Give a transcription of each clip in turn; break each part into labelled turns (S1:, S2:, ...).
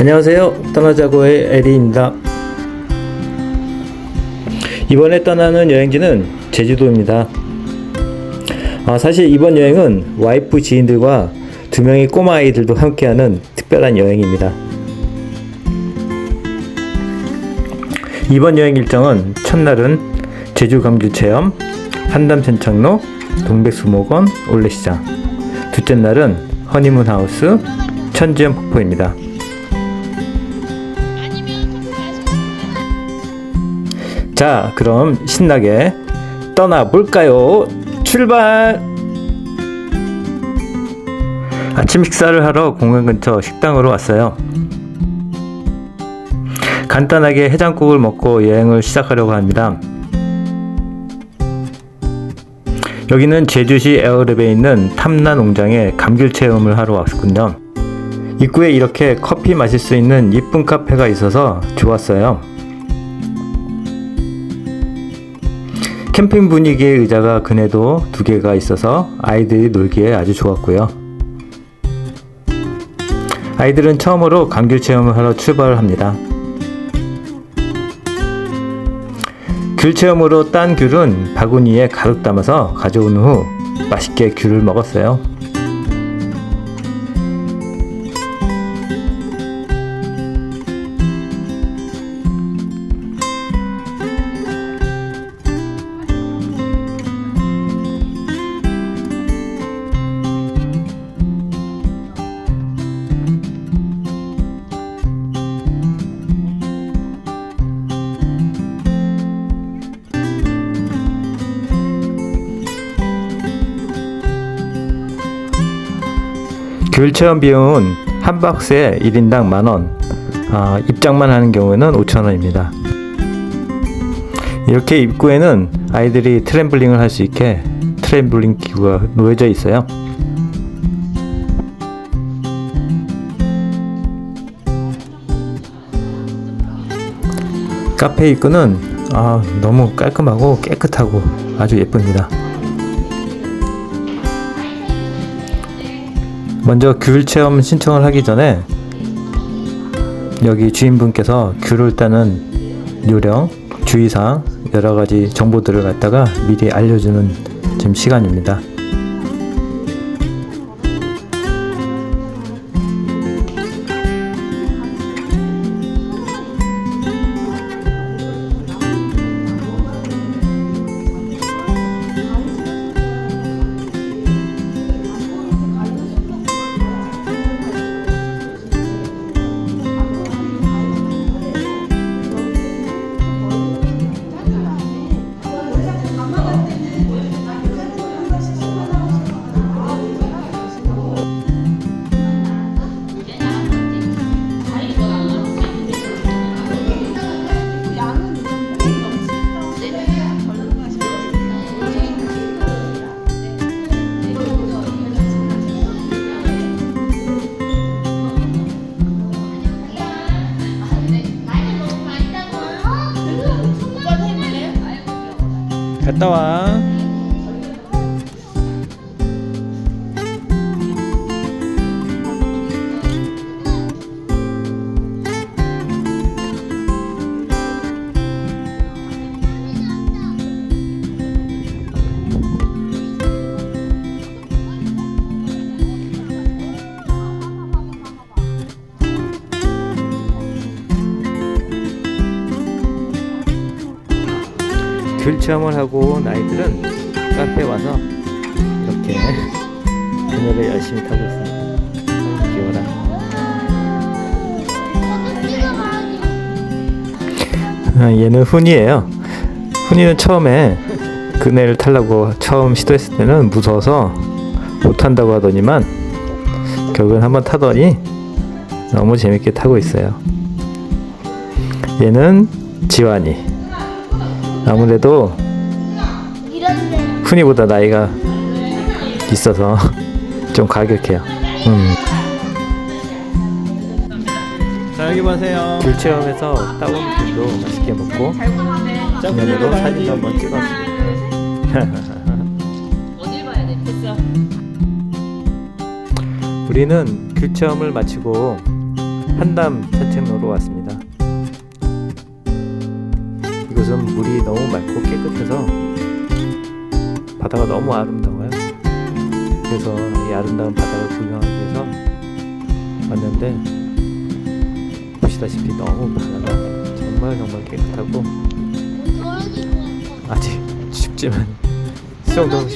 S1: 안녕하세요. 떠나자고의 에리입니다. 이번에 떠나는 여행지는 제주도입니다. 아, 사실 이번 여행은 와이프 지인들과 두 명의 꼬마 아이들도 함께하는 특별한 여행입니다. 이번 여행 일정은 첫날은 제주 감귤 체험, 한담 산책로, 동백수목원, 올레시장. 둘째 날은 허니문 하우스, 천지연 폭포입니다. 자, 그럼 신나게 떠나볼까요? 출발! 아침 식사를 하러 공원 근처 식당으로 왔어요. 간단하게 해장국을 먹고 여행을 시작하려고 합니다. 여기는 제주시 에어랩에 있는 탐나 농장에 감귤 체험을 하러 왔군요. 입구에 이렇게 커피 마실 수 있는 이쁜 카페가 있어서 좋았어요. 캠핑 분위기의 의자가 그네도 두 개가 있어서 아이들이 놀기에 아주 좋았고요. 아이들은 처음으로 감귤 체험을 하러 출발을 합니다. 귤 체험으로 딴 귤은 바구니에 가득 담아서 가져온 후 맛있게 귤을 먹었어요. 귤 체험 비용은 한 박스에 1인당 만원, 아, 입장만 하는 경우에는 5천원입니다. 이렇게 입구에는 아이들이 트램블링을 할 수 있게 트램블링 기구가 놓여져 있어요. 카페 입구는 아, 너무 깔끔하고 깨끗하고 아주 예쁩니다. 먼저 귤 체험 신청을 하기 전에 여기 주인분께서 귤을 따는 요령, 주의사항, 여러 가지 정보들을 갖다가 미리 알려주는 지금 시간입니다. 갔다 체험을 하고 온 아이들은 카페 와서 이렇게 그녀를 열심히 타고 있습니다. 귀여워라. 아, 얘는 훈이에요. 훈이는 처음에 그네를 타려고 처음 시도했을 때는 무서워서 못 탄다고 하더니만 결국엔 한번 타더니 너무 재밌게 타고 있어요. 얘는 지환이. 아무래도 훈이보다 나이가 있어서 좀 가격해요. 음. 자 여기 보세요. 귤 체험에서 따온 귤도 맛있게 먹고 기념으로 사진도 한번 찍었습니다. 우리는 귤 체험을 마치고 한담 산책로로 왔습니다. 너무 아름다워요. 그래서 이 아름다운 바다를 구경하기 위해서 왔는데 보시다시피 너무 바다가 정말 정말 깨끗하고. 아직 춥지만 수영도 하고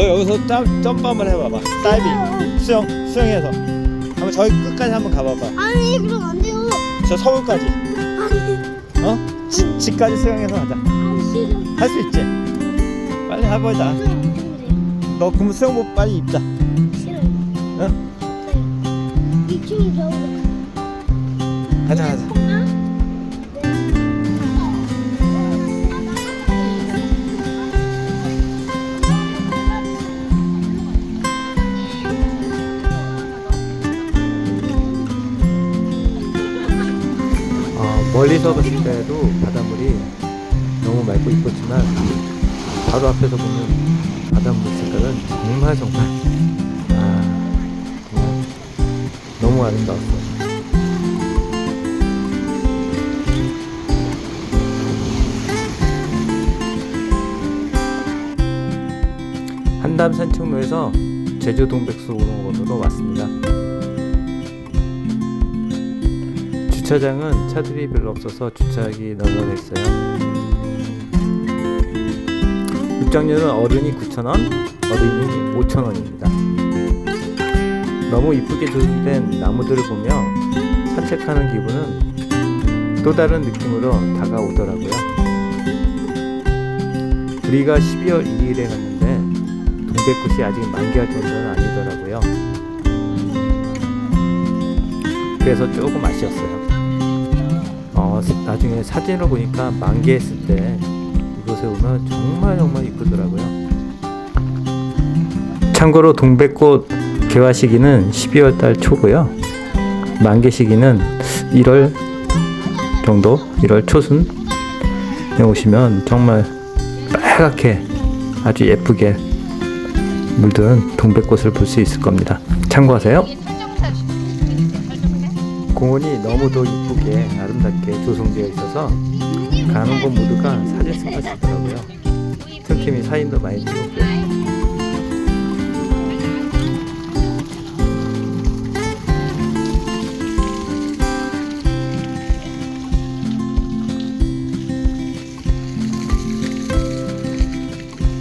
S2: 너 여기서 점, 점프 한번 해봐봐 다이빙 수영 수영해서 한번 저기 끝까지 한번 가봐봐
S3: 아니 그럼 안 돼요.
S2: 저 서울까지
S3: 아니
S2: 어? 집, 집까지 수영해서 가자
S3: 안 싫어.
S2: 할 수 있지? 빨리 해보자
S3: 안 돼요.
S2: 너 그럼 수영복 빨리 입자
S3: 싫어요.
S2: 응?
S3: 네. 이층 겨우.
S2: 가자 가자
S1: 멀리서 봤을 때도 바닷물이 너무 맑고 이뻤지만 바로 앞에서 보는 바닷물 색깔은 정말 정말 아 정말 너무 아름다웠어요. 한담 산책로에서 제주 동백수 오르막으로 왔습니다. 주차장은 차들이 별로 없어서 주차하기 널널했어요. 입장료는 어른이 9,000원, 어린이 5,000원입니다. 너무 이쁘게 조성된 나무들을 보며 산책하는 기분은 또 다른 느낌으로 다가오더라고요. 우리가 12월 2일에 갔는데 동백꽃이 아직 만개할 정도는 아니더라고요. 그래서 조금 아쉬웠어요. 어, 나중에 사진을 보니까 만개했을 때 이곳에 오면 정말 정말 이쁘더라고요. 참고로 동백꽃 개화 시기는 12월 달 초고요. 만개 시기는 1월 정도, 1월 초순에 오시면 정말 빨갛게 아주 예쁘게 물든 동백꽃을 볼 수 있을 겁니다. 참고하세요. 공원이 너무도 이쁘게 아름답게 조성되어 있어서 가는 곳 모두가 사진 스팟이더라고요. 틈틈이 사진도 많이 찍었고요.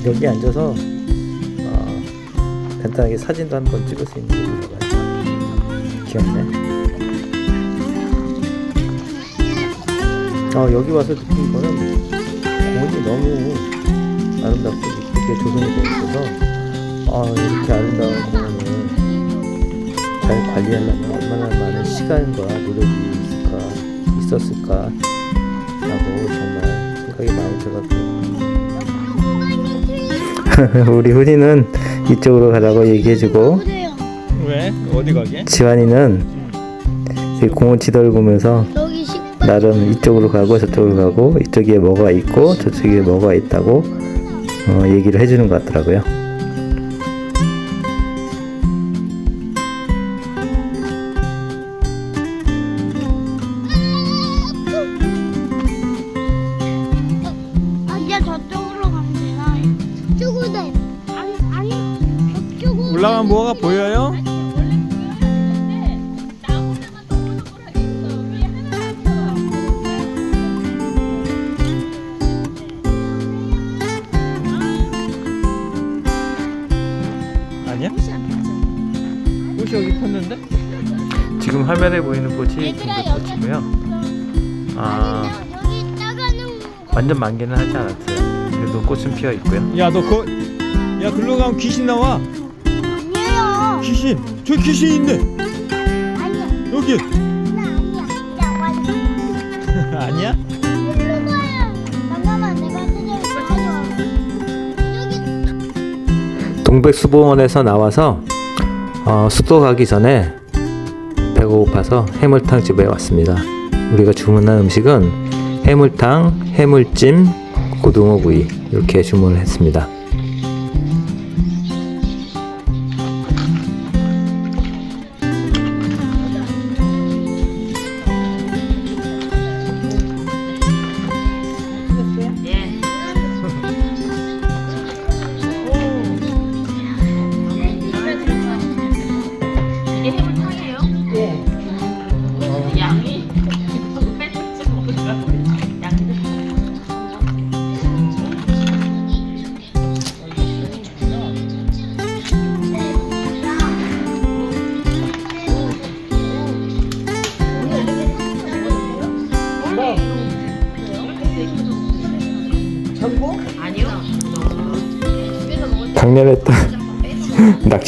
S1: 여기 앉아서 어, 간단하게 사진도 한번 찍을 수 있는 곳이라고 귀엽네. 어, 여기 와서 느낀 거는 공원이 너무 아름답고 이쁘게 조성이 되어 있어서 아, 이렇게 아름다운 공원을 잘 관리하려면 얼마나 많은 시간과 노력이 있을까, 있었을까 라고 정말 생각이 많이 들었고 우리 훈이는 이쪽으로 가라고 얘기해주고.
S2: 왜? 어디 가게?
S1: 지환이는 이 공원 지도를 보면서. 나름 이쪽으로 가고 저쪽으로 가고 이쪽에 뭐가 있고 저쪽에 뭐가 있다고 어, 얘기를 해주는 것 같더라고요. 만개는 하지 않았어요. 그래도 꽃은 피어 있고요.
S2: 야 너 거... 야 글로 가면 귀신 나와
S3: 아니에요.
S2: 귀신 저기 귀신 있네
S3: 아니야.
S2: 여기
S3: 나 아니야. 나 완전.
S2: 아니야?
S3: 일로 가요. 잠깐만 내가 찾아올게. 가져와. 여기
S1: 동백수보원에서 나와서 어, 숙소 가기 전에 배가 고파서 해물탕 집에 왔습니다. 우리가 주문한 음식은 해물탕, 해물찜, 고등어구이 이렇게 주문을 했습니다.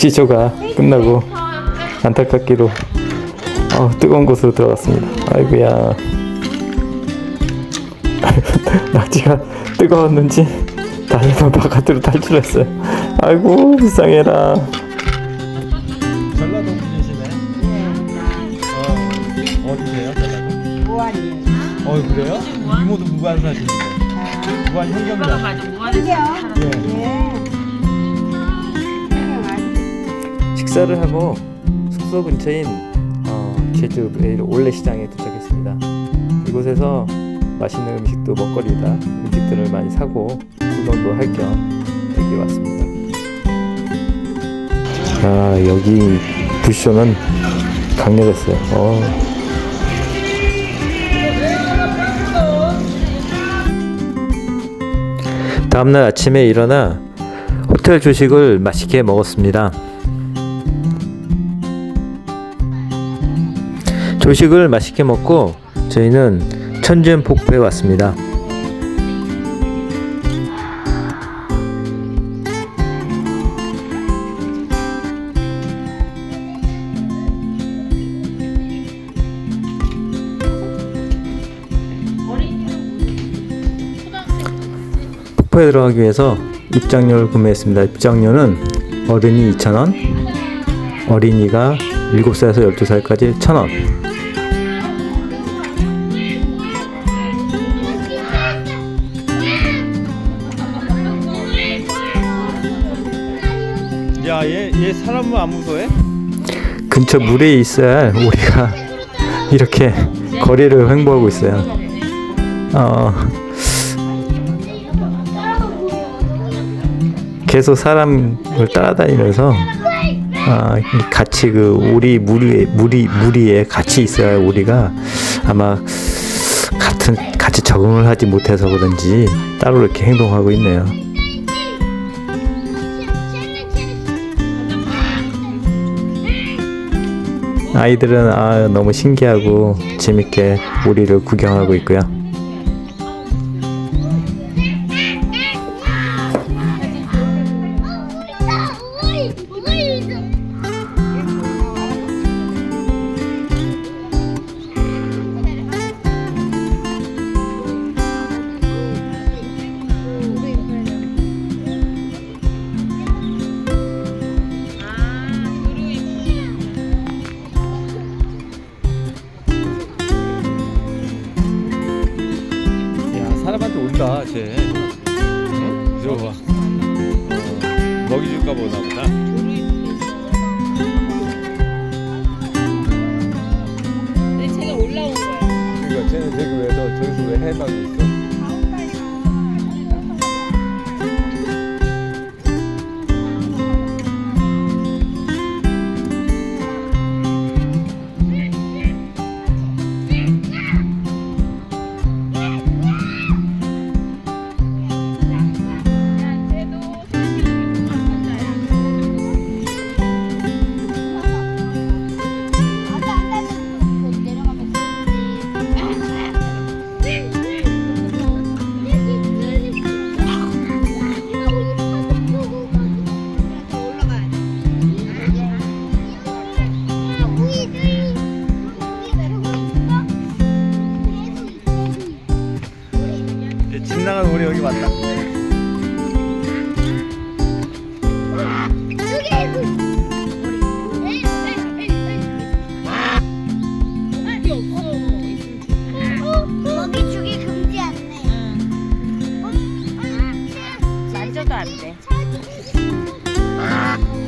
S1: 시쇼가 끝나고 안타깝기로 어, 뜨거운 곳으로 들어갔습니다. 아이고야. 낙지가 뜨거웠는지 한번 바깥으로 탈출했어요. 아이고 불쌍해라.
S2: 전라도 분이시네. 어, 어디세요, 전라도?
S4: 무한이에요.
S2: 어, 그래요? 이모도 무관 사시는데. 무관
S5: 오빠가
S2: 현경이다.
S5: 맞아. 무한에서 살았어.
S2: 예.
S1: 식사를 하고 숙소 근처인 어, 제주 매일 올레시장에 도착했습니다. 이곳에서 맛있는 음식도 먹거리다 음식들을 많이 사고 구경도 할 겸 여기 왔습니다. 아 여기 부쇼는 강렬했어요. 어. 다음날 아침에 일어나 호텔 조식을 맛있게 먹었습니다. 조식을 맛있게 먹고 저희는 천진 폭포에 왔습니다. 폭포에 들어가기 위해서 입장료를 구매했습니다. 입장료는 어른이 2,000원, 어린이가 7살에서 12살까지 1,000원.
S2: 야, 얘, 얘 사람은 안 무서워해?
S1: 근처 물에 있어야 우리가 이렇게 거리를 횡보하고 있어요. 어, 계속 사람을 따라다니면서 아, 이 같이 그 우리 무리에 무리 무리에 같이 있어야 우리가 아마 같은 같이 적응을 하지 못해서 그런지 따로 이렇게 행동하고 있네요. 아이들은 아 너무 신기하고 재밌게 우리를 구경하고 있고요.
S3: 안 돼.
S2: 아.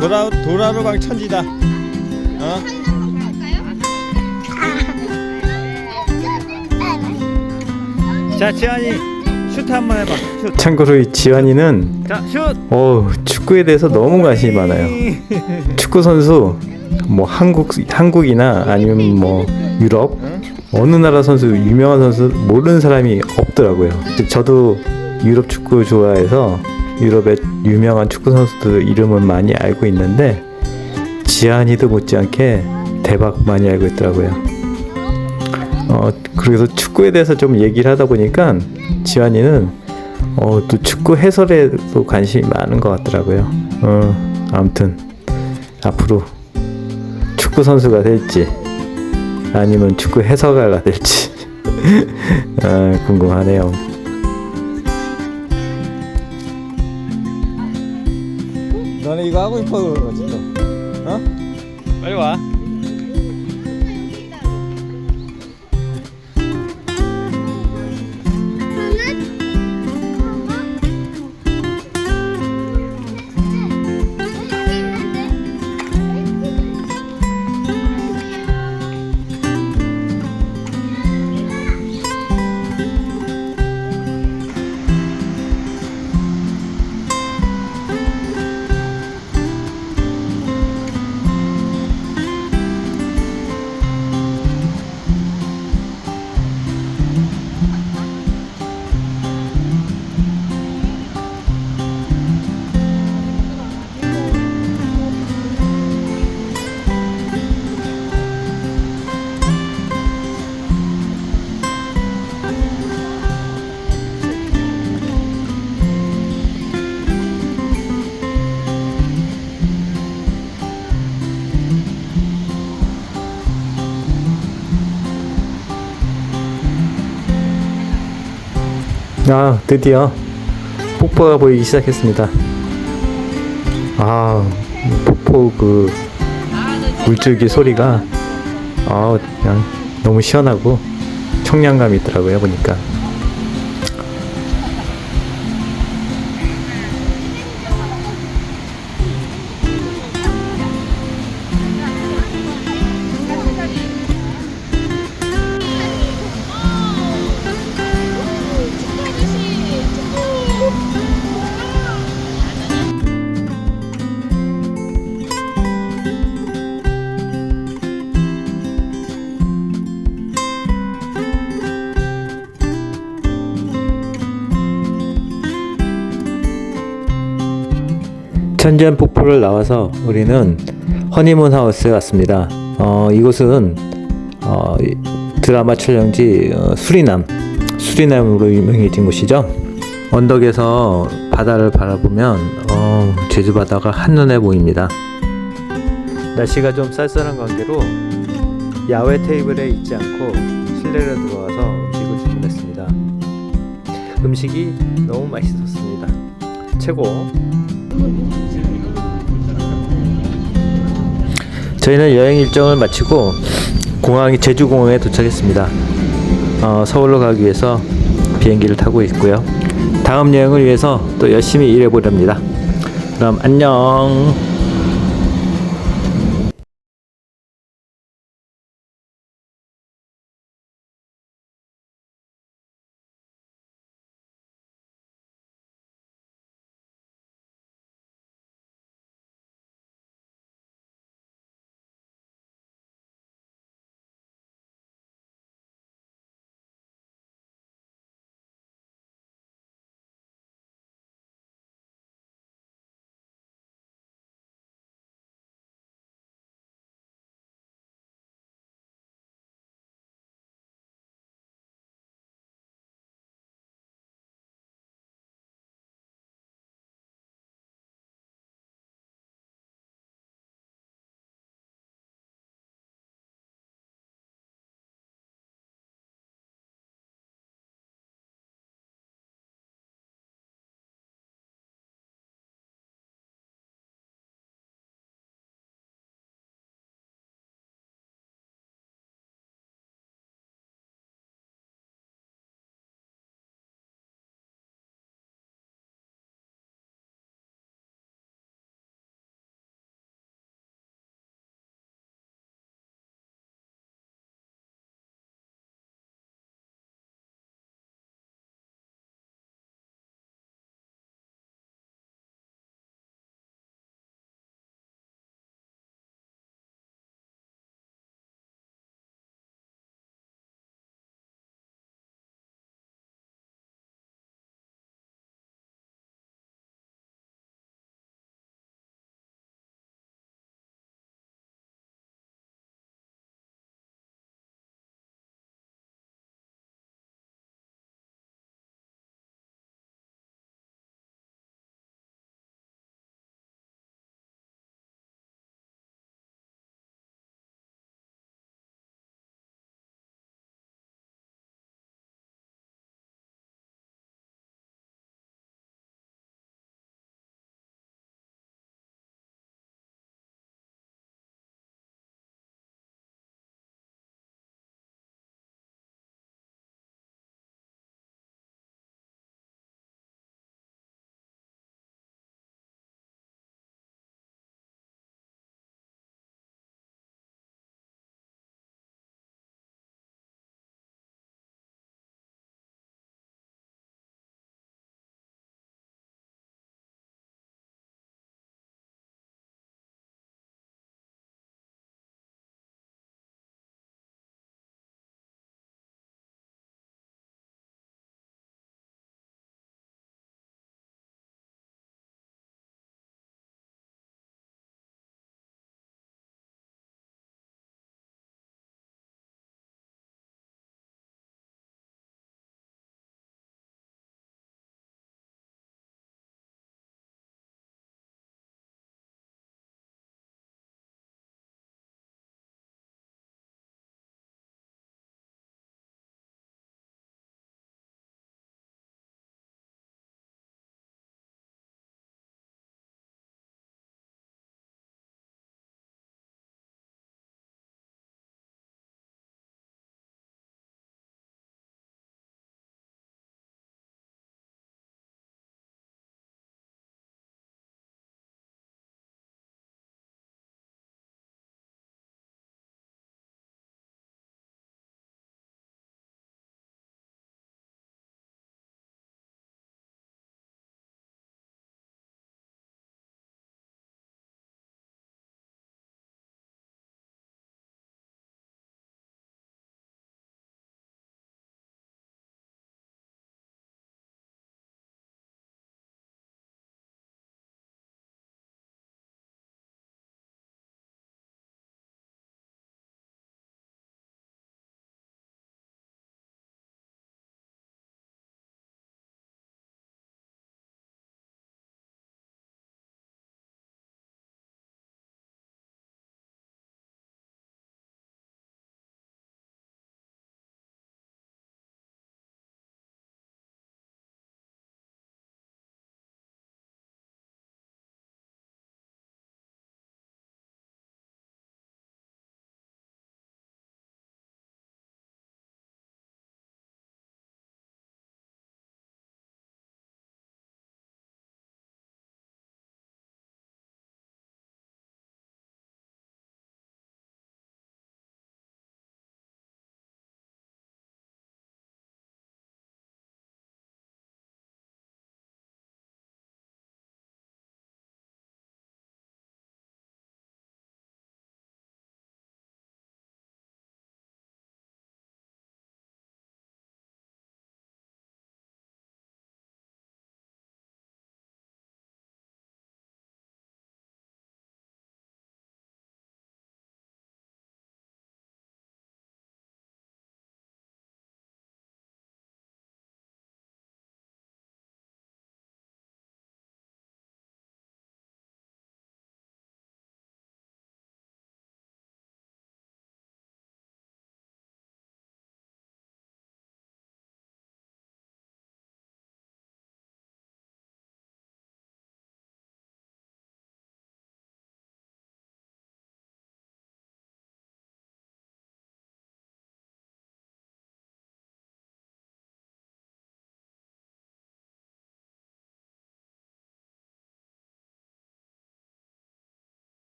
S2: 도라 도라로방 천지다 어? 자 지환이 슈트 한번 해봐 슈트
S1: 참고로 이 지환이는
S2: 자 슛!
S1: 어 축구에 대해서 너무 관심이 많아요. 축구 선수 뭐 한국 한국이나 아니면 뭐 유럽
S2: 응?
S1: 어느 나라 선수 유명한 선수 모르는 사람이 없더라고요. 저도 유럽 축구 좋아해서 유럽의 유명한 축구 선수들 이름은 많이 알고 있는데 지한이도 못지않게 대박 많이 알고 있더라고요. 어 그래서 축구에 대해서 좀 얘기를 하다 보니까 지한이는 어 또 축구 해설에도 관심이 많은 것 같더라고요. 어 아무튼 앞으로 축구 선수가 될지 아니면 축구 해설가가 될지 아, 궁금하네요.
S2: 너네 이거 하고 싶어 또 어? 빨리 와
S1: 아 드디어 폭포가 보이기 시작했습니다. 아 폭포 그 물줄기 소리가 아 그냥 너무 시원하고 청량감이 있더라고요 보니까. 천지연 폭포를 나와서 우리는 허니문 하우스에 왔습니다. 어, 이곳은 어, 이 드라마 촬영지 어, 수리남, 수리남으로 유명해진 곳이죠. 언덕에서 바다를 바라보면 어, 제주 바다가 한눈에 보입니다. 날씨가 좀 쌀쌀한 관계로 야외 테이블에 있지 않고 실내로 들어와서 음식을 주문했습니다. 음식이 너무 맛있었습니다. 최고. 저희는 여행 일정을 마치고 공항이 제주 공항에 도착했습니다. 어, 서울로 가기 위해서 비행기를 타고 있고요. 다음 여행을 위해서 또 열심히 일해 보렵니다. 그럼 안녕.